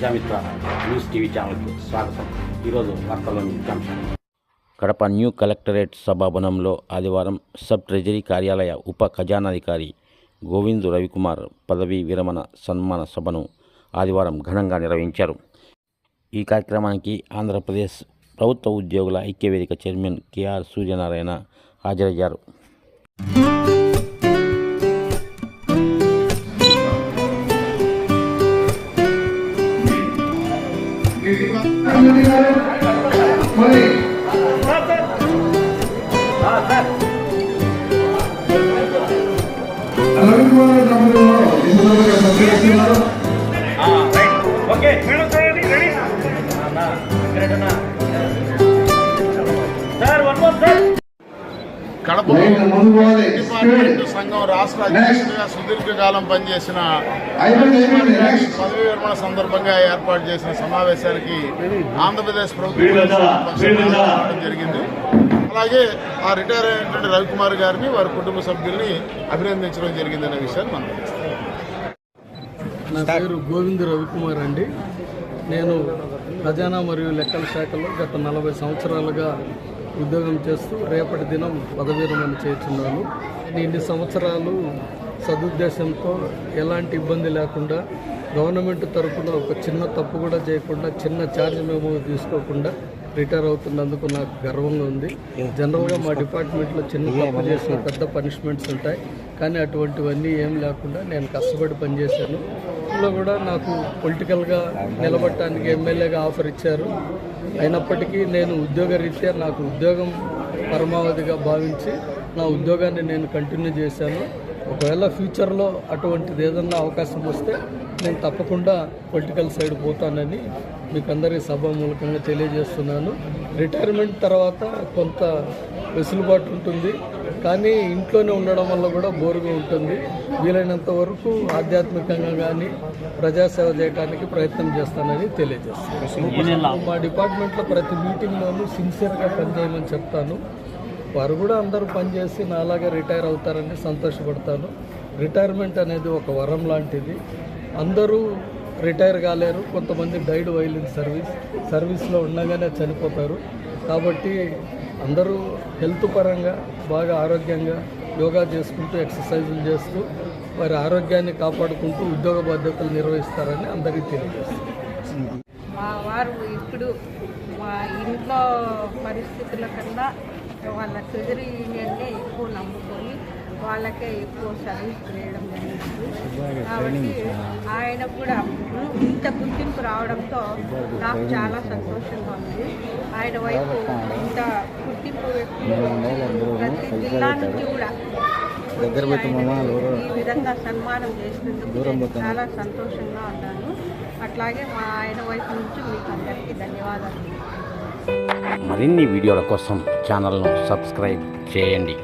Prajamitra news TV ఛానల్కి స్వాగతం. ఈరోజు వార్తల్లోని ముఖ్యాంశాలు కడప న్యూ కలెక్టరేట్ సభాభవనంలో ఆదివారం సబ్ ట్రెజరీ కార్యాలయ ఉప ఖజానాధికారి గోవింద్ రవికుమార్ పదవీ విరమణ సన్మాన సభను ఆదివారం ఘనంగా నిర్వహించారు. ఈ కార్యక్రమానికి ఆంధ్రప్రదేశ్ ప్రభుత్వ ఉద్యోగుల ఐక్యవేదిక చైర్మన్ కెఆర్ సూర్యనారాయణ హాజరయ్యారు. అలాగే కడప డిపార్ట్మెంట్ సంఘం రాష్ట్ర అధ్యక్షుడిగా సుదీర్ఘకాలం పనిచేసిన పదవి విరమణ సందర్భంగా ఏర్పాటు చేసిన సమావేశానికి ఆంధ్రప్రదేశ్ ప్రభుత్వం జరిగింది. అలాగే ఆ రిటైర్ అయినటువంటి రవికుమార్ గారిని వారి కుటుంబ సభ్యుల్ని అభినందించడం జరిగిందనే విషయాన్ని మనం నా పేరు గోవింద్ రవికుమార్ అండి. నేను ఖజానా మరియు లెక్కల శాఖలో గత నలభై సంవత్సరాలుగా ఉద్యోగం చేస్తూ రేపటి దినం పదవీ చేస్తున్నాను. ఇన్ని సంవత్సరాలు సదుద్దేశంతో ఎలాంటి ఇబ్బంది లేకుండా గవర్నమెంట్ తరఫున ఒక చిన్న తప్పు కూడా చేయకుండా చిన్న ఛార్జ్ మేము తీసుకోకుండా రిటైర్ అవుతున్నందుకు నాకు గర్వంగా ఉంది. జనరల్గా మా డిపార్ట్మెంట్లో చిన్న తప్పు చేసిన పెద్ద పనిష్మెంట్స్ ఉంటాయి. కానీ అటువంటివన్నీ ఏం లేకుండా నేను కష్టపడి పనిచేశాను. ఇందులో కూడా నాకు పొలిటికల్గా నిలబడటానికి ఎమ్మెల్యేగా ఆఫర్ ఇచ్చారు. అయినప్పటికీ నేను ఉద్యోగ రీత్యా నాకు ఉద్యోగం పరమావధిగా భావించి నా ఉద్యోగాన్ని నేను కంటిన్యూ చేశాను. ఒకవేళ ఫ్యూచర్లో అటువంటిది ఏదన్నా అవకాశం వస్తే నేను తప్పకుండా పొలిటికల్ సైడ్ పోతానని మీకు అందరికీ సభ మూలకంగా తెలియజేస్తున్నాను. రిటైర్మెంట్ తర్వాత కొంత వెసులుబాటు ఉంటుంది. కానీ ఇంట్లోనే ఉండడం వల్ల కూడా బోరుగా ఉంటుంది. వీలైనంత వరకు ఆధ్యాత్మికంగా కానీ ప్రజాసేవ చేయడానికి ప్రయత్నం చేస్తానని తెలియజేస్తాను. మా డిపార్ట్మెంట్లో ప్రతి మీటింగ్లోనూ సిన్సియర్గా పనిచేయమని చెప్తాను. వారు కూడా అందరూ పనిచేసి నాలాగా రిటైర్ అవుతారని సంతోషపడతాను. రిటైర్మెంట్ అనేది ఒక వరం లాంటిది. అందరూ రిటైర్ కాలేరు. కొంతమంది డైడ్ వైల్ ఇన్ సర్వీస్ సర్వీస్లో ఉండగానే చనిపోతారు. కాబట్టి అందరూ హెల్త్ పరంగా బాగా ఆరోగ్యంగా యోగా చేసుకుంటూ ఎక్సర్సైజులు చేస్తూ వారి ఆరోగ్యాన్ని కాపాడుకుంటూ ఉద్యోగ బాధ్యతలు నిర్వహిస్తారని అందరికీ తెలియజేస్తారు మా వారు ఇప్పుడు మా ఇంట్లో పరిస్థితుల కన్నా వాళ్ళ ట్రెజరీ యూనియన్నే ఎక్కువ నమ్ముకొని వాళ్ళకే ఎక్కువ సర్వీస్ చేయడం జరిగింది. కాబట్టి ఆయన కూడా ఇంత గుర్తింపు రావడంతో నాకు చాలా సంతోషంగా ఉంది. ఆయన వైపు ఇంత గుర్తింపు ప్రతి జిల్లా నుంచి కూడా ఈ విధంగా సన్మానం చేసినందుకు చాలా సంతోషంగా ఉన్నాను. అట్లాగే మా ఆయన వైపు నుంచి మీకు అందరికీ ధన్యవాదాలు. మరిన్ని వీడియోల కోసం ఛానల్ను సబ్స్క్రైబ్ చేయండి.